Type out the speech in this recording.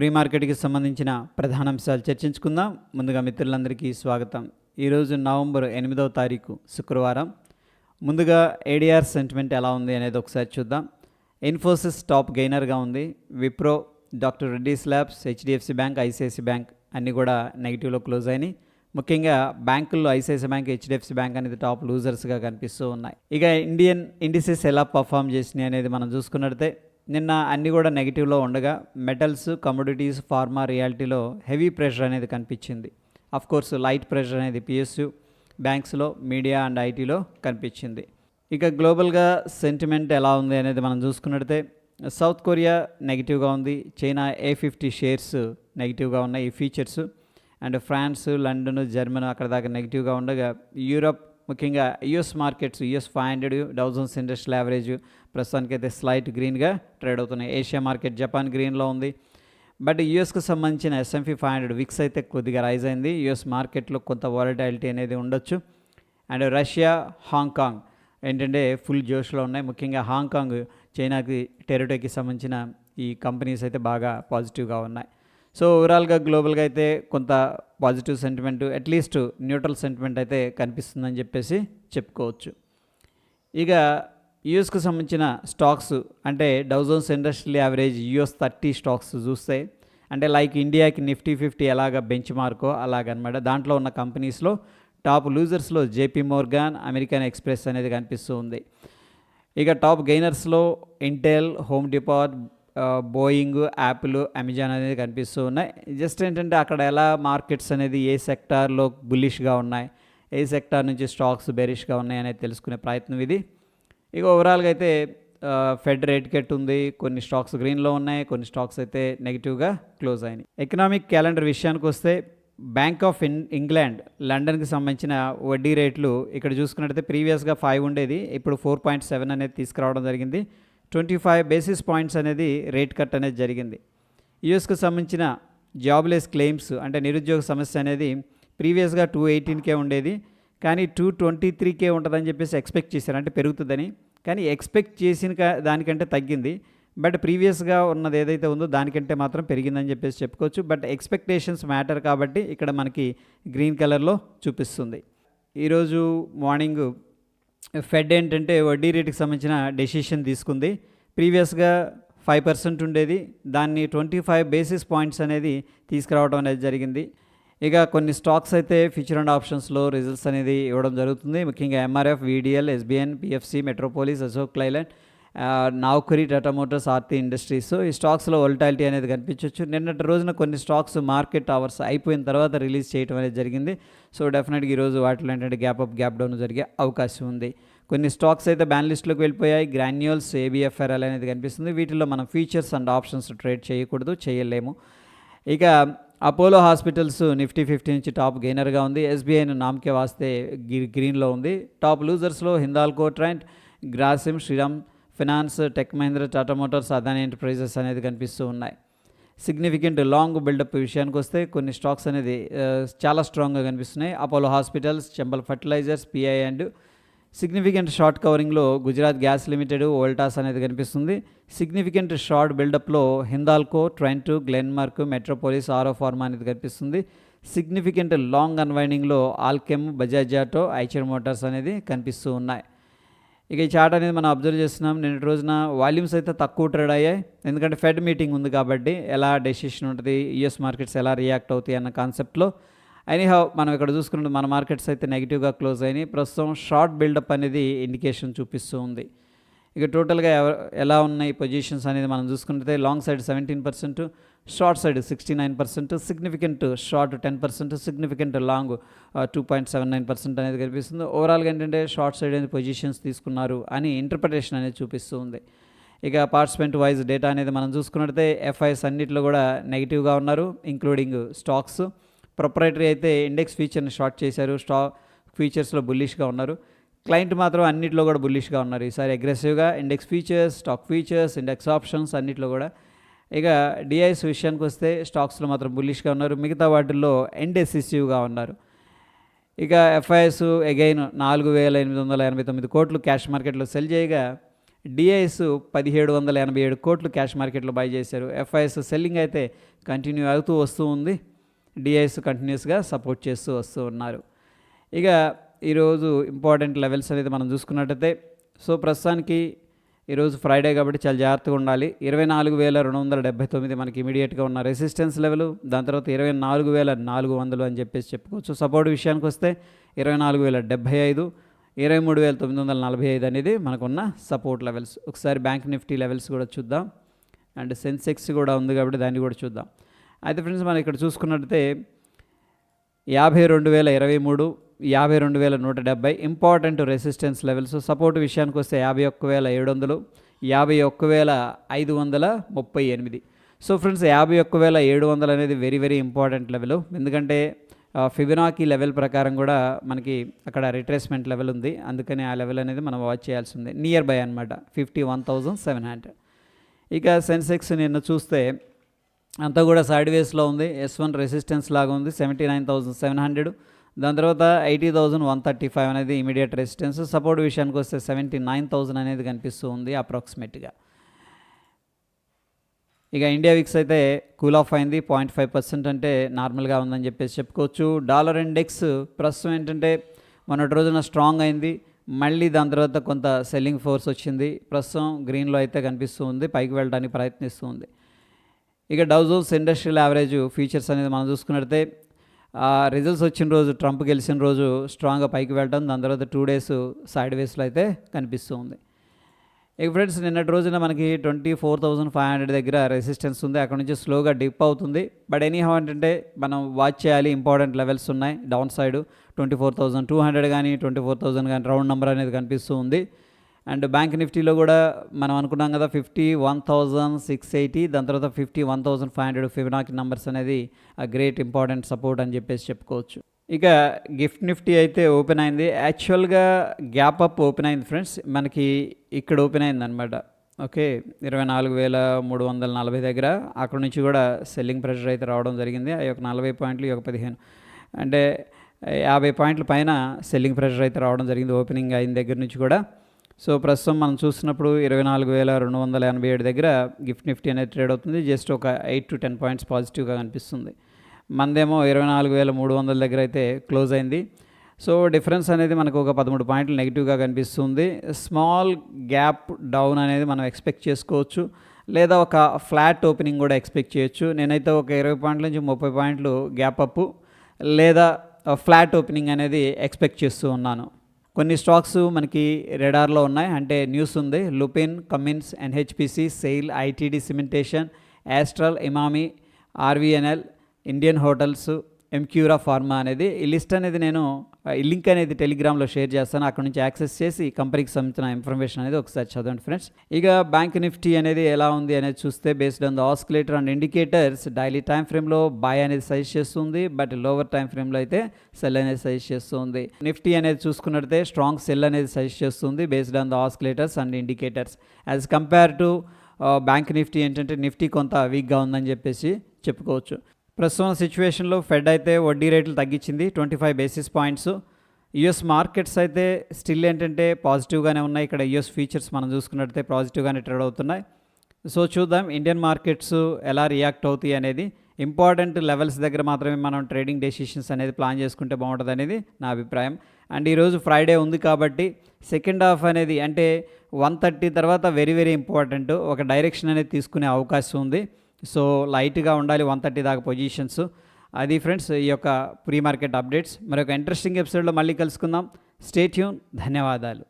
Pre మార్కెట్కి సంబంధించిన ప్రధాన అంశాలు చర్చించుకుందాం. ముందుగా మిత్రులందరికీ స్వాగతం. ఈరోజు నవంబర్ ఎనిమిదవ తారీఖు శుక్రవారం. ముందుగా ఏడిఆర్ సెంటిమెంట్ ఎలా ఉంది అనేది ఒకసారి చూద్దాం. ఇన్ఫోసిస్ టాప్ గెయినర్గా ఉంది. Wipro doctor Reddy's labs HDFC bank ICIC bank అన్నీ కూడా నెగిటివ్లో క్లోజ్ అయినాయి. ముఖ్యంగా బ్యాంకుల్లో ఐసిఐసి బ్యాంక్ హెచ్డిఎఫ్సి బ్యాంక్ అనేది టాప్ లూజర్స్గా కనిపిస్తూ ఉన్నాయి. ఇక ఇండియన్ ఇండిసెస్ ఎలా పర్ఫామ్ చేసినాయి అనేది మనం చూసుకున్నట్లయితే నిన్న అన్నీ కూడా నెగిటివ్లో ఉండగా మెటల్స్ కమోడిటీస్ ఫార్మా రియాలిటీలో హెవీ ప్రెషర్ అనేది కనిపించింది. అఫ్ కోర్స్ లైట్ ప్రెషర్ అనేది పిఎస్యు బ్యాంక్స్లో మీడియా అండ్ ఐటీలో కనిపించింది. ఇక గ్లోబల్గా సెంటిమెంట్ ఎలా ఉంది అనేది మనం చూసుకున్నట్లయితే సౌత్ కొరియా నెగిటివ్గా ఉంది చైనా ఏ ఫిఫ్టీ షేర్స్ నెగిటివ్గా ఉన్నాయి ఈ features. And France London German అక్కడ దాకా నెగిటివ్గా ఉండగా యూరప్ ముఖ్యంగా US markets US five hundred thousands industrial average ప్రస్తుతానికైతే స్లైట్ గ్రీన్గా ట్రేడ్ అవుతున్నాయి. ఏషియా మార్కెట్ జపాన్ గ్రీన్లో ఉంది. బట్ యూఎస్కి సంబంధించిన ఎస్ఎంపీ ఫైవ్ హండ్రెడ్ విక్స్ అయితే కొద్దిగా రైజ్ అయింది. యుఎస్ మార్కెట్లో కొంత వాలటాలిటీ అనేది ఉండొచ్చు. అండ్ రష్యా హాంకాంగ్ ఏంటంటే ఫుల్ జోష్లో ఉన్నాయి. ముఖ్యంగా హాంకాంగ్ చైనాకి టెరిటరీకి సంబంధించిన ఈ కంపెనీస్ అయితే బాగా పాజిటివ్గా ఉన్నాయి. సో ఓవరాల్గా గ్లోబల్గా అయితే కొంత positive sentiment at least neutral sentiment అయితే కనిపిస్తుందని చెప్పేసి చెప్పుకోవచ్చు. ఇక యుఎస్కు సంబంధించిన స్టాక్స్ అంటే Dow Jones industrial average US thirty stocks చూస్తే అంటే లైక్ ఇండియాకి నిఫ్టీ ఫిఫ్టీ ఎలాగ బెంచ్ మార్కో అలాగనమాట. దాంట్లో ఉన్న కంపెనీస్లో టాప్ లూజర్స్లో జేపీ మోర్గాన్ అమెరికన్ ఎక్స్ప్రెస్ అనేది కనిపిస్తూ ఉంది. ఇక top గెయినర్స్లో Intel Home Depot Boeing Apple Amazon అనేది కనిపిస్తూ ఉన్నాయి. జస్ట్ ఏంటంటే అక్కడ ఎలా మార్కెట్స్ అనేది ఏ సెక్టార్లో బుల్లిష్గా ఉన్నాయి ఏ సెక్టార్ నుంచి స్టాక్స్ బెరిష్గా ఉన్నాయి అనేది తెలుసుకునే ప్రయత్నం ఇది. ఇక ఓవరాల్గా అయితే ఫెడ్ రేట్ కట్ ఉంది కొన్ని స్టాక్స్ గ్రీన్లో ఉన్నాయి కొన్ని స్టాక్స్ అయితే నెగిటివ్గా క్లోజ్ అయినాయి. ఎకనామిక్ క్యాలెండర్ విషయానికి వస్తే బ్యాంక్ ఆఫ్ ఇన్ ఇంగ్లాండ్ లండన్కి సంబంధించిన వడ్డీ రేట్లు ఇక్కడ చూసుకున్నట్టయితే ప్రీవియస్గా ఫైవ్ ఉండేది ఇప్పుడు ఫోర్ పాయింట్ సెవెన్ అనేది తీసుకురావడం జరిగింది. ట్వంటీ ఫైవ్ బేసిస్ పాయింట్స్ అనేది రేట్ కట్ అనేది జరిగింది. యుఎస్కు సంబంధించిన జాబ్లెస్ క్లెయిమ్స్ అంటే నిరుద్యోగ సమస్య అనేది ప్రీవియస్గా టూ ఎయిటీన్కే ఉండేది. కానీ టూ ట్వంటీ త్రీకే ఉంటుందని చెప్పేసి ఎక్స్పెక్ట్ చేశారు. అంటే పెరుగుతుందని. కానీ ఎక్స్పెక్ట్ చేసిన దానికంటే తగ్గింది. బట్ ప్రీవియస్గా ఉన్నది ఏదైతే ఉందో దానికంటే మాత్రం పెరిగిందని చెప్పేసి చెప్పుకోవచ్చు. బట్ ఎక్స్పెక్టేషన్స్ మ్యాటర్ కాబట్టి ఇక్కడ మనకి గ్రీన్ కలర్లో చూపిస్తుంది. ఈరోజు మార్నింగ్ ఫెడ్ ఏంటంటే వడ్డీ రేటుకి సంబంధించిన డెసిషన్ తీసుకుంది. ప్రీవియస్గా ఫైవ్ పర్సెంట్ ఉండేది. దాన్ని ట్వంటీ ఫైవ్ బేసిస్ పాయింట్స్ అనేది తీసుకురావడం అనేది జరిగింది. ఇక కొన్ని స్టాక్స్ అయితే ఫ్యూచర్ అండ్ ఆప్షన్స్లో రిజల్ట్స్ అనేది ఇవ్వడం జరుగుతుంది. ముఖ్యంగా MRF VDL SBN PFC Metropolis Ashok Leyland Naukri Tata Motors Aarti Industries. ఈ స్టాక్స్లో వోల్టాలిటీ అనేది కనిపించవచ్చు నిన్నటి రోజున కొన్ని స్టాక్స్ మార్కెట్ అవర్స్ అయిపోయిన తర్వాత రిలీజ్ చేయడం అనేది జరిగింది. సో డెఫినెట్గా ఈరోజు వాటిలో ఏంటంటే గ్యాప్ అప్ గ్యాప్ డౌన్ జరిగే అవకాశం ఉంది. కొన్ని స్టాక్స్ అయితే బ్యాన్ లిస్ట్లోకి వెళ్ళిపోయాయి. గ్రాన్యూల్స్ ఏబిఎఫ్ఆర్ఎల్ అనేది కనిపిస్తుంది. వీటిలో మనం ఫీచర్స్ అండ్ ఆప్షన్స్ ట్రేడ్ చేయకూడదు చేయలేము. ఇక అపోలో హాస్పిటల్స్ నిఫ్టీ ఫిఫ్టీ నుంచి టాప్ గెయినర్గా ఉంది. ఎస్బీఐను నామకే వాస్తే గి- గ్రీన్లో ఉంది. Top లూజర్స్లో Hindalco Trent Grasim Shriram finance Tech Mahindra Tata Motors Adani Enterprises అనేది కనిపిస్తూ ఉన్నాయి. సిగ్నిఫికెంట్ లాంగ్ బిల్డప్ విషయానికి వస్తే కొన్ని స్టాక్స్ అనేది చాలా స్ట్రాంగ్గా కనిపిస్తున్నాయి. Apollo hospitals Chambal fertilizers PI and significant short కవరింగ్లో Gujarat gas limited Voltas అనేది కనిపిస్తుంది. Significant short బిల్డప్లో Hindalco Trent Glenmark Metropolis Auro pharma అనేది కనిపిస్తుంది. Significant long అన్వైండింగ్లో Alkem Bajaj auto Eicher motors అనేది కనిపిస్తూ ఉన్నాయి. ఇక ఈ చార్ట్ అనేది మనం అబ్జర్వ్ చేస్తున్నాం. నిన్నటి రోజున వాల్యూమ్స్ అయితే తక్కువ ట్రేడ్ అయ్యాయి. ఎందుకంటే ఫెడ్ మీటింగ్ ఉంది కాబట్టి ఎలా డెసిషన్ ఉంటుంది యుఎస్ మార్కెట్స్ ఎలా రియాక్ట్ అవుతాయి అన్న కాన్సెప్ట్లో. ఎనీహౌ మనం ఇక్కడ చూసుకున్నది మన మార్కెట్స్ అయితే నెగిటివ్గా క్లోజ్ అయినాయి. ప్రస్తుతం షార్ట్ బిల్డప్ అనేది ఇండికేషన్ చూపిస్తూ ఉంది. ఇక టోటల్గా ఎవ- ఎలా ఉన్నాయి పొజిషన్స్ అనేది మనం చూసుకుంటే long side seventeen percent short side sixty nine percent significant short ten percent significant long two point seven nine percent అనేది కనిపిస్తుంది. ఓవరాల్గా ఏంటంటే షార్ట్ సైడ్ అనేది పొజిషన్స్ తీసుకున్నారు అని ఇంటర్ప్రిటేషన్ అనేది చూపిస్తూ ఉంది ఇక పార్టిసిపెంట్ వైజ్ డేటా అనేది మనం చూసుకున్నట్లయితే ఎఫ్ఐఎస్ అన్నింటిలో కూడా నెగిటివ్గా ఉన్నారు ఇంక్లూడింగ్ స్టాక్స్ ప్రొపరేటరీ అయితే ఇండెక్స్ ఫీచర్ని షార్ట్ చేశారు స్టాక్ ఫీచర్స్లో బుల్లిష్గా ఉన్నారు. క్లయింట్ మాత్రం అన్నిట్లో కూడా బుల్లిష్గా ఉన్నారు. ఈసారి అగ్రెసివ్గా index features stock features index options అన్నిట్లో కూడా ఇక డిఐఎస్ విషయానికి వస్తే స్టాక్స్లో మాత్రం బుల్లిష్గా ఉన్నారు. మిగతా వాటిల్లో ఎండెసిసివ్గా ఉన్నారు. ఇక ఎఫ్ఐఎస్ అగైన్ నాలుగు వేల ఎనిమిది వందల ఎనభై తొమ్మిది కోట్లు క్యాష్ మార్కెట్లో సెల్ చేయగా డిఐఎస్ పదిహేడు వందల ఎనభై ఏడు కోట్లు క్యాష్ మార్కెట్లో బై చేశారు. ఎఫ్ఐఎస్ సెల్లింగ్ అయితే కంటిన్యూ అవుతూ వస్తూ ఉంది. డిఐఎస్ కంటిన్యూస్గా సపోర్ట్ చేస్తూ వస్తూ ఉన్నారు. ఇక ఈరోజు ఇంపార్టెంట్ లెవెల్స్ అనేది మనం చూసుకున్నట్టయితే సో ప్రస్తుతానికి ఈరోజు ఫ్రైడే కాబట్టి చాలా జాగ్రత్తగా ఉండాలి. ఇరవై నాలుగు వేల రెండు వందల డెబ్బై తొమ్మిది మనకి ఇమీడియట్గా ఉన్న రెసిస్టెన్స్ లెవెల్ దాని తర్వాత ఇరవై నాలుగు వేల నాలుగు వందలు అని చెప్పేసి చెప్పుకోవచ్చు. సపోర్ట్ విషయానికి వస్తే ఇరవై నాలుగు వేల డెబ్బై ఐదు ఇరవై మూడు వేల తొమ్మిది వందల నలభై ఐదు అనేది మనకున్న సపోర్ట్ లెవెల్స్ ఒకసారి బ్యాంక్ నిఫ్టీ లెవెల్స్ కూడా చూద్దాం. అండ్ సెన్సెక్స్ కూడా ఉంది కాబట్టి దాన్ని కూడా చూద్దాం. అయితే ఫ్రెండ్స్ మనం ఇక్కడ చూసుకున్నట్టయితే యాభై రెండు వేల ఇరవై మూడు యాభై రెండు వేల నూట డెబ్బై ఇంపార్టెంట్ రెసిస్టెన్స్ లెవెల్స్ సపోర్ట్ విషయానికి వస్తే యాభై ఒక్క వేల ఏడు వందలు యాభై ఒక్క వేల ఐదు వందల ముప్పై ఎనిమిది. సో ఫ్రెండ్స్ యాభై ఒక్క వేల ఏడు వందలు అనేది వెరీ వెరీ ఇంపార్టెంట్ లెవెల్ ఎందుకంటే ఫిబినాకి లెవెల్ ప్రకారం కూడా మనకి అక్కడ రిట్రేస్మెంట్ లెవెల్ ఉంది. అందుకని ఆ లెవెల్ అనేది మనం వాచ్ చేయాల్సి ఉంది. నియర్ బై అనమాట fifty one thousand seven hundred ఇక సెన్సెక్స్ నిన్న చూస్తే అంతా కూడా సైడ్ వేస్లో ఉంది. ఎస్ వన్ రెసిస్టెన్స్ లాగా ఉంది seventy nine thousand seven hundred దాని తర్వాత eighty thousand one thirty five అనేది ఇమీడియట్ రెసిస్టెన్స్. సపోర్ట్ విషయానికి వస్తే సెవెంటీ నైన్ థౌజండ్ అనేది కనిపిస్తూ ఉంది అప్రాక్సిమేట్గా. ఇక ఇండియా విక్స్ అయితే కూల్ ఆఫ్ అయింది పాయింట్ ఫైవ్ పర్సెంట్ అంటే నార్మల్గా ఉందని చెప్పేసి చెప్పుకోవచ్చు. డాలర్ ఇండెక్స్ ప్రస్తుతం ఏంటంటే మొన్నటి రోజున స్ట్రాంగ్ అయింది. మళ్ళీ దాని తర్వాత కొంత సెల్లింగ్ ఫోర్స్ వచ్చింది. ప్రస్తుతం గ్రీన్లో అయితే కనిపిస్తూ ఉంది పైకి వెళ్ళడానికి ప్రయత్నిస్తూ ఉంది. ఇక డౌజోన్స్ ఇండస్ట్రియల్ యావరేజ్ ఫీచర్స్ అనేది మనం చూసుకున్నట్లయితే రిజల్ట్స్ వచ్చిన రోజు ట్రంప్ గెలిచిన రోజు స్ట్రాంగ్గా పైకి వెళ్ళడం దాని తర్వాత టూ డేస్ సైడ్ వేస్లో అయితే కనిపిస్తూ ఉంది. ఇక ఫ్రెండ్స్ నిన్నటి రోజున మనకి twenty four thousand five hundred దగ్గర రెసిస్టెన్స్ ఉంది. అక్కడ నుంచి స్లోగా డిప్ అవుతుంది. బట్ ఎనీ హౌ ఏంటంటే మనం వాచ్ చేయాలి ఇంపార్టెంట్ లెవెల్స్ ఉన్నాయి. Down side twenty four thousand two hundred కానీ ట్వంటీ ఫోర్ థౌజండ్ కానీ రౌండ్ నెంబర్ అనేది కనిపిస్తూ ఉంది. అండ్ బ్యాంక్ నిఫ్టీలో కూడా మనం అనుకున్నాం కదా fifty one thousand six eighty దాని తర్వాత fifty one thousand five hundred ఫిఫ్నాక్ numbers అనేది గ్రేట్ ఇంపార్టెంట్ సపోర్ట్ అని చెప్పేసి చెప్పుకోవచ్చు. ఇక గిఫ్ట్ నిఫ్టీ అయితే ఓపెన్ అయింది. యాక్చువల్గా గ్యాప్ అప్ ఓపెన్ అయింది ఫ్రెండ్స్. మనకి ఇక్కడ ఓపెన్ అయింది అనమాట ఓకే ఇరవై నాలుగు వేల మూడు వందల నలభై దగ్గర. అక్కడ నుంచి కూడా సెల్లింగ్ ప్రెషర్ అయితే రావడం జరిగింది. ఆ యొక్క నలభై పాయింట్లు ఈ యొక్క పదిహేను. అంటే యాభై పాయింట్ల పైన సెల్లింగ్ ప్రెషర్ అయితే రావడం జరిగింది ఓపెనింగ్ అయిన దగ్గర నుంచి కూడా. సో ప్రస్తుతం మనం చూసినప్పుడు ఇరవై నాలుగు వేల రెండు వందల ఎనభై ఏడు దగ్గర గిఫ్ట్ నిఫ్టీ అనేది ట్రేడ్ అవుతుంది. జస్ట్ ఒక ఎయిట్ టు టెన్ పాయింట్స్ పాజిటివ్గా కనిపిస్తుంది. మందేమో ఇరవై నాలుగు వేల మూడు వందల దగ్గర అయితే క్లోజ్ అయింది. సో డిఫరెన్స్ అనేది మనకు ఒక పదమూడు పాయింట్లు నెగిటివ్గా కనిపిస్తుంది. స్మాల్ గ్యాప్ డౌన్ అనేది మనం ఎక్స్పెక్ట్ చేసుకోవచ్చు. లేదా ఒక ఫ్లాట్ ఓపెనింగ్ కూడా ఎక్స్పెక్ట్ చేయొచ్చు. నేనైతే ఒక ఇరవై పాయింట్ల నుంచి ముప్పై పాయింట్లు గ్యాప్ అప్. లేదా ఫ్లాట్ ఓపెనింగ్ అనేది ఎక్స్పెక్ట్ చేస్తూ ఉన్నాను. కొన్ని స్టాక్స్ మనకి రెడార్లో ఉన్నాయి. అంటే న్యూస్ ఉంది. Lupin Cummins NHPC SAIL ITD Cementation Astral Emami RVNL Indian hotels Emcure pharma అనేది ఈ లిస్ట్ అనేది నేను ఈ లింక్ అనేది టెలిగ్రామ్లో షేర్ చేస్తాను. అక్కడ నుంచి యాక్సెస్ చేసి కంపెనీకి సంబంధించిన ఇన్ఫర్మేషన్ అనేది ఒకసారి చదవండి ఫ్రెండ్స్. ఇక బ్యాంక్ నిఫ్టీ అనేది ఎలా ఉంది అనేది చూస్తే based on the oscillator and indicators daily time ఫ్రేమ్లో బాయ్ అనేది సజెస్ట్ చేస్తుంది. బట్ లోవర్ టైం ఫ్రేమ్లో అయితే సెల్ అనేది సజెస్ట్ చేస్తుంది. నిఫ్టీ అనేది చూసుకున్నట్లయితే స్ట్రాంగ్ సెల్ అనేది సజెస్ట్ చేస్తుంది based on the oscillators and indicators. As compare to bank Nifty ఏంటంటే నిఫ్టీ కొంత వీక్గా ఉందని చెప్పేసి చెప్పుకోవచ్చు. ప్రస్తుతం సిచ్యువేషన్లో ఫెడ్ అయితే వడ్డీ రేట్లు తగ్గించింది twenty five basis points US markets అయితే స్టిల్ ఏంటంటే పాజిటివ్గానే ఉన్నాయి. ఇక్కడ యుఎస్ ఫీచర్స్ మనం చూసుకున్నట్టయితే పాజిటివ్గానే ట్రేడ్ అవుతున్నాయి. సో చూద్దాం ఇండియన్ మార్కెట్స్ ఎలా రియాక్ట్ అవుతాయి అనేది. ఇంపార్టెంట్ లెవెల్స్ దగ్గర మాత్రమే మనం ట్రేడింగ్ డెసిషన్స్ అనేది ప్లాన్ చేసుకుంటే బాగుంటుంది అనేది నా అభిప్రాయం. అండ్ ఈరోజు ఫ్రైడే ఉంది కాబట్టి సెకండ్ హాఫ్ అనేది అంటే వన్ థర్టీ తర్వాత వెరీ వెరీ ఇంపార్టెంట్ ఒక డైరెక్షన్ అనేది తీసుకునే అవకాశం ఉంది. సో లైట్గా ఉండాలి వన్ థర్టీ దాకా పొజిషన్స్. అది ఫ్రెండ్స్ ఈ యొక్క ప్రీ మార్కెట్ అప్డేట్స్. మరొక ఇంట్రెస్టింగ్ ఎపిసోడ్లో మళ్ళీ కలుసుకుందాం. స్టేట్యూన్ ధన్యవాదాలు.